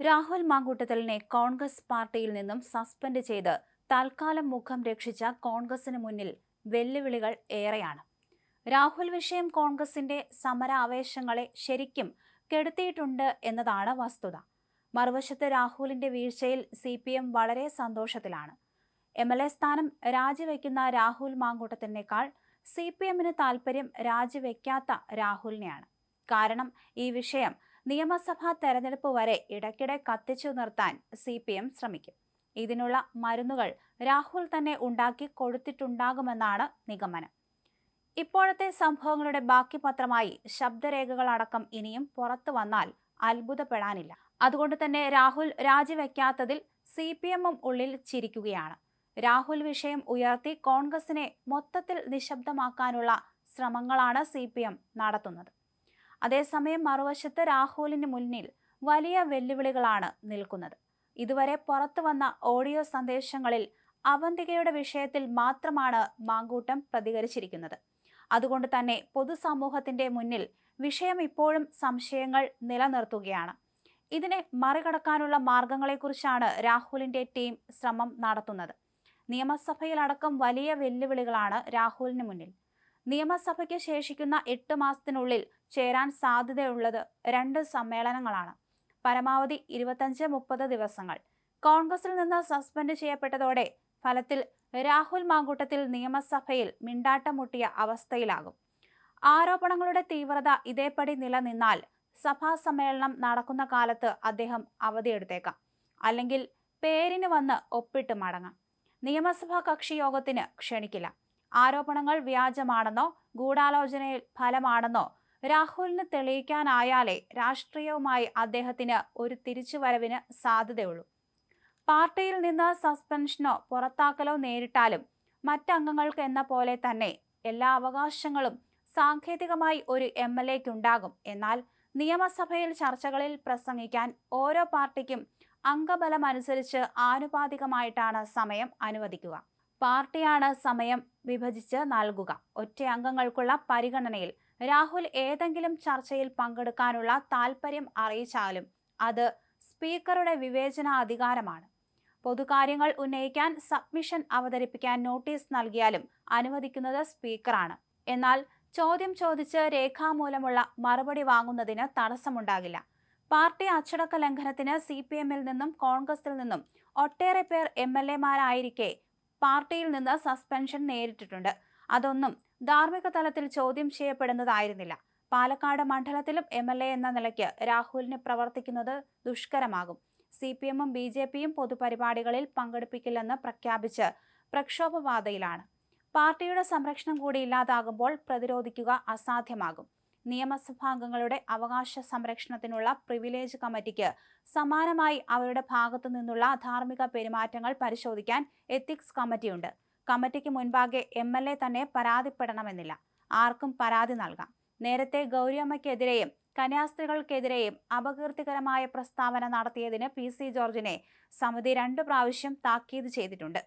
രാഹുൽ മാങ്കൂട്ടത്തലിനെ കോൺഗ്രസ് പാർട്ടിയിൽ നിന്നും സസ്പെൻഡ് ചെയ്ത് തൽക്കാലം മുഖം രക്ഷിച്ച കോൺഗ്രസിന് മുന്നിൽ വെല്ലുവിളികൾ ഏറെയാണ്. രാഹുൽ വിഷയം കോൺഗ്രസിന്റെ സമര ആവേശങ്ങളെ ശരിക്കും കെടുത്തിയിട്ടുണ്ട് എന്നതാണ് വസ്തുത. മറുവശത്ത് രാഹുലിന്റെ വീഴ്ചയിൽ സി പി എം വളരെ സന്തോഷത്തിലാണ്. എം എൽ എ സ്ഥാനം രാജിവെക്കുന്ന രാഹുൽ മാങ്കൂട്ടത്തിനേക്കാൾ സി പി എമ്മിന് താൽപ്പര്യം രാജിവെക്കാത്ത രാഹുലിനെയാണ്. കാരണം ഈ വിഷയം നിയമസഭാ തെരഞ്ഞെടുപ്പ് വരെ ഇടയ്ക്കിടെ കത്തിച്ചു നിർത്താൻ സി ശ്രമിക്കും. ഇതിനുള്ള മരുന്നുകൾ രാഹുൽ തന്നെ ഉണ്ടാക്കി കൊടുത്തിട്ടുണ്ടാകുമെന്നാണ് നിഗമനം. ഇപ്പോഴത്തെ സംഭവങ്ങളുടെ ബാക്കി പത്രമായി ശബ്ദരേഖകളടക്കം ഇനിയും പുറത്തു വന്നാൽ അത്ഭുതപ്പെടാനില്ല. അതുകൊണ്ട് തന്നെ രാഹുൽ രാജിവെക്കാത്തതിൽ സി പി എമ്മും ഉള്ളിൽ ചിരിക്കുകയാണ്. രാഹുൽ വിഷയം ഉയർത്തി കോൺഗ്രസിനെ മൊത്തത്തിൽ നിശബ്ദമാക്കാനുള്ള ശ്രമങ്ങളാണ് സി നടത്തുന്നത്. അതേസമയം മറുവശത്ത് രാഹുലിന് മുന്നിൽ വലിയ വെല്ലുവിളികളാണ് നിൽക്കുന്നത്. ഇതുവരെ പുറത്തു വന്ന ഓഡിയോ സന്ദേശങ്ങളിൽ അവന്തികയുടെ വിഷയത്തിൽ മാത്രമാണ് മാങ്കൂട്ടം പ്രതികരിച്ചിരിക്കുന്നത്. അതുകൊണ്ട് തന്നെ പൊതുസമൂഹത്തിന്റെ മുന്നിൽ വിഷയം ഇപ്പോഴും സംശയങ്ങൾ നിലനിർത്തുകയാണ്. ഇതിനെ മറികടക്കാനുള്ള മാർഗങ്ങളെക്കുറിച്ചാണ് രാഹുലിന്റെ ടീം ശ്രമം നടത്തുന്നത്. നിയമസഭയിലടക്കം വലിയ വെല്ലുവിളികളാണ് രാഹുലിന് മുന്നിൽ. നിയമസഭയ്ക്ക് ശേഷിക്കുന്ന എട്ട് മാസത്തിനുള്ളിൽ ചേരാൻ സാധ്യതയുള്ളത് രണ്ട് സമ്മേളനങ്ങളാണ്. പരമാവധി ഇരുപത്തഞ്ച് മുപ്പത് ദിവസങ്ങൾ. കോൺഗ്രസിൽ നിന്ന് സസ്പെൻഡ് ചെയ്യപ്പെട്ടതോടെ ഫലത്തിൽ രാഹുൽ മാങ്കൂട്ടത്തിൽ നിയമസഭയിൽ മിണ്ടാട്ടമുട്ടിയ അവസ്ഥയിലാകും. ആരോപണങ്ങളുടെ തീവ്രത ഇതേപടി നിലനിന്നാൽ സഭാ സമ്മേളനം നടക്കുന്ന കാലത്ത് അദ്ദേഹം അവധിയെടുത്തേക്കാം. അല്ലെങ്കിൽ പേരിന് വന്ന് ഒപ്പിട്ട് മടങ്ങാം. നിയമസഭാ കക്ഷി യോഗത്തിന് ക്ഷണിക്കില്ല. ആരോപണങ്ങൾ വ്യാജമാണെന്നോ ഗൂഢാലോചനയിൽ ഫലമാണെന്നോ രാഹുലിന് തെളിയിക്കാനായാലേ രാഷ്ട്രീയവുമായി അദ്ദേഹത്തിന് ഒരു തിരിച്ചുവരവിന് സാധ്യതയുള്ളൂ. പാർട്ടിയിൽ നിന്ന് സസ്പെൻഷനോ പുറത്താക്കലോ നേരിട്ടാലും മറ്റംഗങ്ങൾക്ക് എന്ന പോലെ തന്നെ എല്ലാ അവകാശങ്ങളും സാങ്കേതികമായി ഒരു എം എൽ എക്കുണ്ടാകും. എന്നാൽ നിയമസഭയിൽ ചർച്ചകളിൽ പ്രസംഗിക്കാൻ ഓരോ പാർട്ടിക്കും അംഗബലമനുസരിച്ച് ആനുപാതികമായിട്ടാണ് സമയം അനുവദിക്കുക. പാർട്ടിയാണ് സമയം വിഭജിച്ച് നൽകുക. ഒറ്റ അംഗങ്ങൾക്കുള്ള പരിഗണനയിൽ രാഹുൽ ഏതെങ്കിലും ചർച്ചയിൽ പങ്കെടുക്കാനുള്ള താൽപ്പര്യം അറിയിച്ചാലും അത് സ്പീക്കറുടെ വിവേചന അധികാരമാണ്. പൊതുകാര്യങ്ങൾ ഉന്നയിക്കാൻ സബ്മിഷൻ അവതരിപ്പിക്കാൻ നോട്ടീസ് നൽകിയാലും അനുവദിക്കുന്നത് സ്പീക്കറാണ്. എന്നാൽ ചോദ്യം ചോദിച്ച് രേഖാമൂലമുള്ള മറുപടി വാങ്ങുന്നതിന് തടസ്സമുണ്ടാകില്ല. പാർട്ടി അച്ചടക്ക ലംഘനത്തിന് സി പി എമ്മിൽ നിന്നും കോൺഗ്രസിൽ നിന്നും ഒട്ടേറെ പേർ എം എൽ എമാരായിരിക്കെ പാർട്ടിയിൽ നിന്ന് സസ്പെൻഷൻ നേരിട്ടിട്ടുണ്ട്. അതൊന്നും ധാർമ്മിക തലത്തിൽ ചോദ്യം ചെയ്യപ്പെടുന്നതായിരുന്നില്ല. പാലക്കാട് മണ്ഡലത്തിലും എം എൽ എ എന്ന നിലയ്ക്ക് രാഹുലിന് പ്രവർത്തിക്കുന്നത് ദുഷ്കരമാകും. സി പി എമ്മും ബി ജെ പിയും പൊതുപരിപാടികളിൽ പങ്കെടുപ്പിക്കില്ലെന്ന് പ്രഖ്യാപിച്ച് പ്രക്ഷോഭപാതയിലാണ് പാർട്ടിയുടെ സംരക്ഷണം കൂടി ഇല്ലാതാകുമ്പോൾ പ്രതിരോധിക്കുക അസാധ്യമാകും. നിയമസഭാംഗങ്ങളുടെ അവകാശ സംരക്ഷണത്തിനുള്ള പ്രിവിലേജ് കമ്മിറ്റിക്ക് സമാനമായി അവരുടെ ഭാഗത്തു നിന്നുള്ള ധാർമ്മിക പെരുമാറ്റങ്ങൾ പരിശോധിക്കാൻ എത്തിക്സ് കമ്മിറ്റിയുണ്ട് കമ്മിറ്റിക്ക് മുൻപാകെ എം എൽ എ തന്നെ പരാതിപ്പെടണമെന്നില്ല. ആർക്കും പരാതി നൽകാം. നേരത്തെ ഗൗരിയമ്മയ്ക്കെതിരെയും കന്യാസ്ത്രീകൾക്കെതിരെയും അപകീർത്തികരമായ പ്രസ്താവന നടത്തിയതിന് പി സി ജോർജിനെ സമിതി രണ്ടു പ്രാവശ്യം താക്കീത് ചെയ്തിട്ടുണ്ട്.